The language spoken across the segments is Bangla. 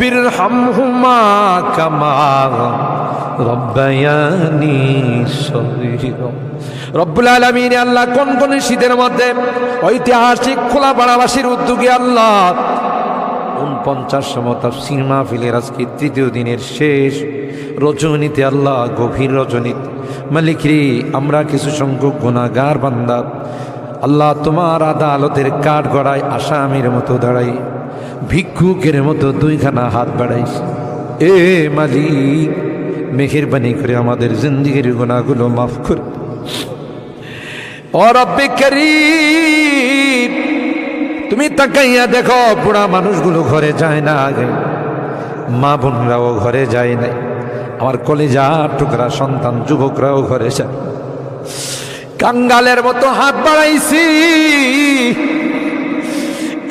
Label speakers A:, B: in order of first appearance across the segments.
A: রব্বির হামহুমা কামা রব্বায়ানি সগীর। রব্বুল আলামিন আল্লাহ কোন কোন শীতের মধ্যে ঐতিহাসিক খোলা বাড়াবাসীর উদ্যোগে আল্লাহ পঞ্চাশ সমতার সিনেমা মাহফিলের আজকে তৃতীয় দিনের শেষ রজনীতে আল্লাহ গভীর রজনীতে মালিকরি আমরা কিছু সংখ্যক গুণাগার বান্দার আল্লাহ তোমার আদালতের কাঠ গড়ায় আসামির মতো দাঁড়াই। ভিক্ষুকের মতো দুইখানা হাত বাড়াইস এ মালিক, মেহেরবানি করে আমাদের জিন্দিগির গুণাগুলো মাফ করে। ও রব্বে করিম, তুমি তাকাইয়া দেখো, বুড়া মানুষগুলো ঘরে যায় না আগে। মা বোনরাও ঘরে যায় নাই। আমার কলেজা টুকরা সন্তান, যুবকরাও ঘরে যায়। কাঙ্গালের মতো হাত বাড়াইছি।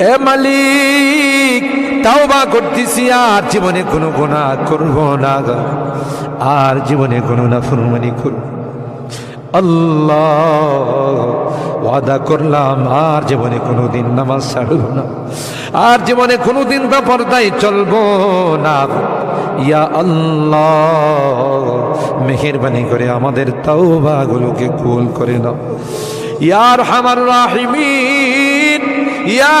A: এ মালিক তাও বা করতেছি আর জীবনে কোনো গোনা করব না। আর জীবনে কোনো না ফুরমানি করব আল্লাহ, ওয়াদা করলাম আর জীবনে কোনো দিন নামাজ ছাড়ব না। আর জীবনে কোনো দিন ব্যাপারটাই চলবো না ইয়া আল্লাহ, মেহেরবানি করে আমাদের তাওবাগুলোকে কুল করে নাও। ইয়ার হামার রাহিমিন, ইয়া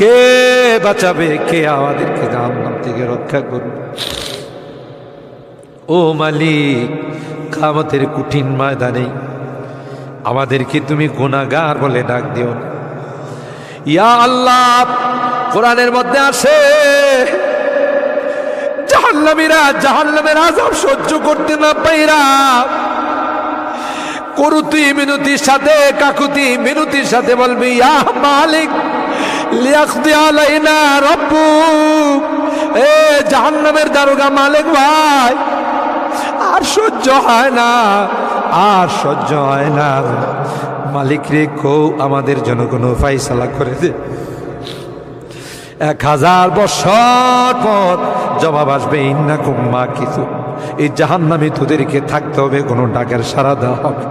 A: কে বাঁচাবে? কে আমাদেরকে জাহান্নাম থেকে রক্ষা করবে? ও মালিক, কামতের কঠিন ময়দানে আমাদেরকে তুমি গোনাগার বলে ডাক দিও ইয়া আল্লাহ, কোরআনের মধ্যে আসে, জাহান্নামীরা জাহান্নামের আজাব সহ্য করতে না পাইরা করুতি মিনতির সাথে, কাকুতি মিনতির সাথে বলবি, ইয়া মালিক লিয়াকদি আলাইনা রব্বুক এ জাহান্নামের দারোগা মালিক ভাই, আর সহ্য হয় না, আর সহ্য হয় না। মালিক রে কৌ আমাদের জন্য কোনো ফাইসালা করে দে। এক হাজার বছর পর জবাব আসবে, ইন্না কুম্মা কিছু এই জাহান্নামে তোদেরকে থাকতে হবে, কোনো ডাকের সারা দেওয়া হবে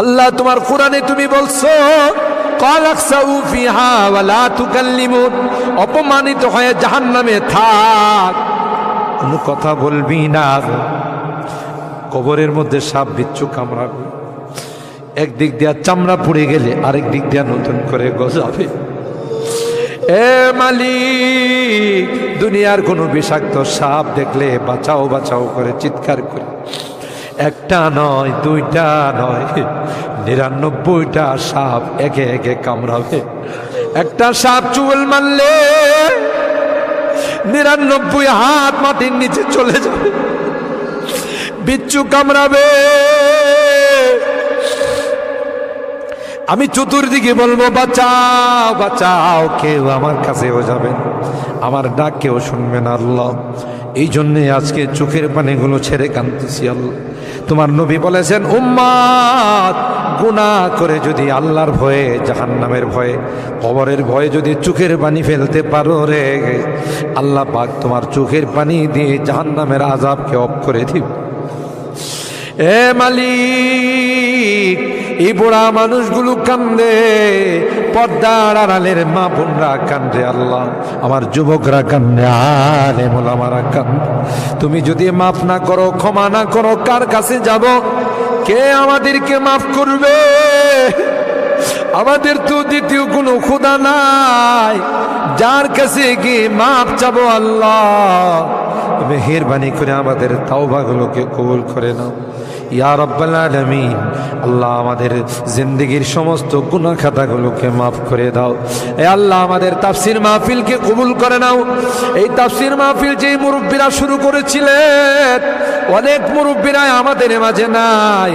A: আল্লাহ তোমার কোরআনে তুমি বলছো অপমানিত হয়ে জাহান নামে থাক। কোন কথা বলবি না কবরের মধ্যে সাপ বিচ্ছু কামড়াবে। একদিক দিয়া চামড়া পুড়ে গেলে আরেক দিক দিয়া নতুন করে গজাবে। এ মালি দুনিয়ার কোনো বিষাক্ত সাপ দেখলে বাঁচাও বাঁচাও করে চিৎকার করে। একটা নয়, দুইটা নয়, নিরানব্বইটা সাপ একে একে কামড়াবে। একটা সাপ চুল মারলে নিরানব্বই হাত মাটির নিচে চলে যাবে। বিচ্ছু কামড়াবে। আমি চতুর্দিকে বলব, বাঁচাও বাঁচাও, কেউ আমার কাছেও যাবেন আমার ডাক কেউ শুনবেন আল্লাহ। এই জন্যে আজকে চোখের পানিগুলো ছেড়ে কান্দতেছি আল্লাহ। তোমার নবী বলেছেন উম্মাদ গুনাহ করে যদি আল্লাহর ভয়ে, জাহান্নামের ভয়ে, কবরের ভয়ে যদি চোখের পানি ফেলতে পারো রে, আল্লাহ পাক তোমার চোখের পানি দিয়ে জাহান্নামের আজাবকে অফ করে দিব। এ মালিক, এই বুড়া মানুষগুলো কান্দে, পর্দার আড়ালের মা বোনরা কান্দে আল্লাহ, আমার যুবকরা কান্দে আলে কান্দে তুমি যদি মাফ না করো, ক্ষমা না করো, কার কাছে যাব? কে আমাদেরকে মাফ করবে? আমাদের তো দ্বিতীয় কোনো খুদা নাই। যার কাছে গিয়ে মাফ চাবো আল্লাহ। মেহেরবানি করে আমাদের তাওবাগুলোকে কবুল করে নাও। ইয়া রব্বাল আলামিন, আল্লাহ আমাদের জিন্দগির সমস্ত গুনাহ খাতাগুলোকে মাফ করে দাও। এ আল্লাহ আমাদের তাফসির মাহফিলকে কবুল করে নাও। এই তাফসির মাহফিল যে মুরব্বীরা শুরু করেছিলেন, অনেক মুরব্বীরা আমাদের মাঝে নাই।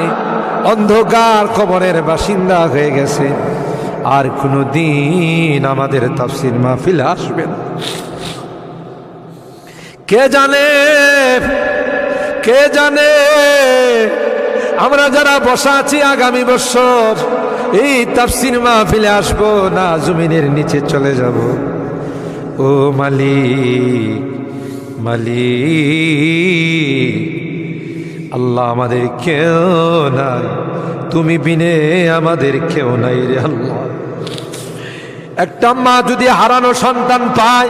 A: অন্ধকার কবরের বাসিন্দা হয়ে গেছে। আর কোনো দিন আমাদের তাফসির মাহফিল আসবে না। কে জানে? কে জানে? আমরা যারা বসা আছি আগামী বছর, এই তাফসির মাহফিলে আসব না জমিনের নিচে চলে যাব। ও মালিক মালিক, আল্লাহ আমাদের কেউ নাই। তুমি বিনে আমাদের কেউ নাই রে আল্লাহ। একটা মা যদি হারানো সন্তান পায়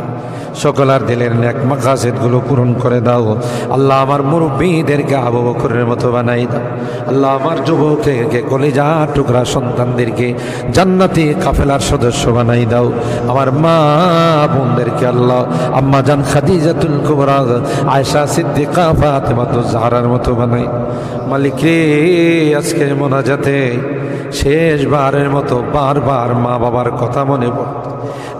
A: সকলার দিলের নেক মাকাসেদগুলো পূরণ করে দাও। আল্লাহ আমার মুরব্বীদেরকে আবু বকরের মতো বানাই দাও। আল্লাহ আমার যুবককে কলেজা টুকরা সন্তানদেরকে জান্নাতি কাফেলার সদস্য বানাই দাও। আমার মা বোনদেরকে আল্লাহ আম্মা জান খাদিজাতুল কুবরা আয়সা সিদ্দিকা ফাতেমাতু জাহরার মতো বানাই। মালিক রে, আজকের মোনাজাতে শেষবারের মতো বারবার মা বাবার কথা মনে পড়ে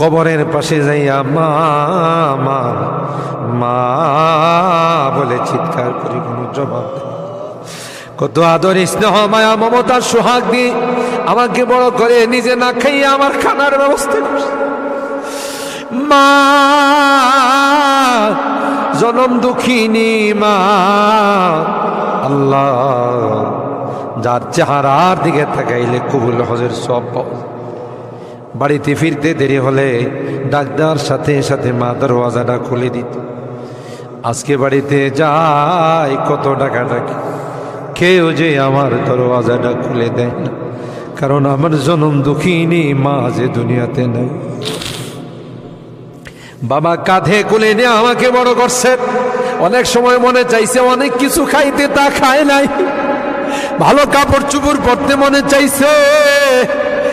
A: কবরের পাশে যাইয়া, মা মা মা, বলে চিৎকার করি কোনো জবাব কত আদর স্নেহ, মায়া মমতার সোহাগ দিয়ে আমাকে বড় করে নিজে না খাইয়ে আমার খানার ব্যবস্থা মা, জনম দুঃখিনী, মা, আল্লাহ, যার চেহারার দিকে তাকাইলে কবুল হজের সব পাওয়া। বাড়িতে ফিরতে দেরি হলে ডাক্তার সাথে সাথে মা দরওয়াজাটা খুলে দিত। আজকে বাড়িতে যাই, কত টাকা ডাকি কেউ যে আমার দরওয়াজাটা খুলে দেয় না। কারণ আমার জনম দুঃখিনী মা যে দুনিয়াতে নেই। বাবা কাঁধে কুলে নিয়ে আমাকে বড় করছে। অনেক সময় মনে চাইছে অনেক কিছু খাইতে তা খায় নাই। ভালো কাপড় চুপড় পরতে মনে চাইছে।